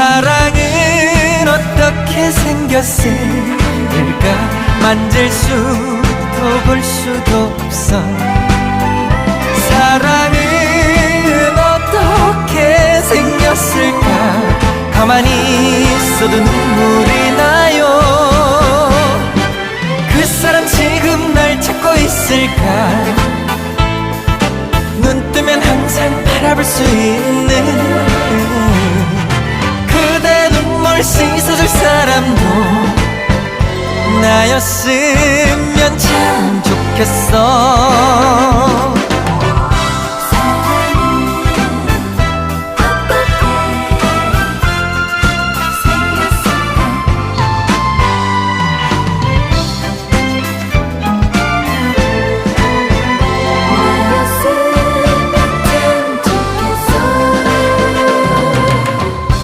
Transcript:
사랑은 어떻게 생겼을까? 만질 수도 볼 수도 없어. 사랑은 어떻게 생겼을까? 가만히 있어도 눈물이 나요. 그 사람 지금 날 찾고 있을까? 눈 뜨면 항상 바라볼 수 있는 나였으면 참 좋겠어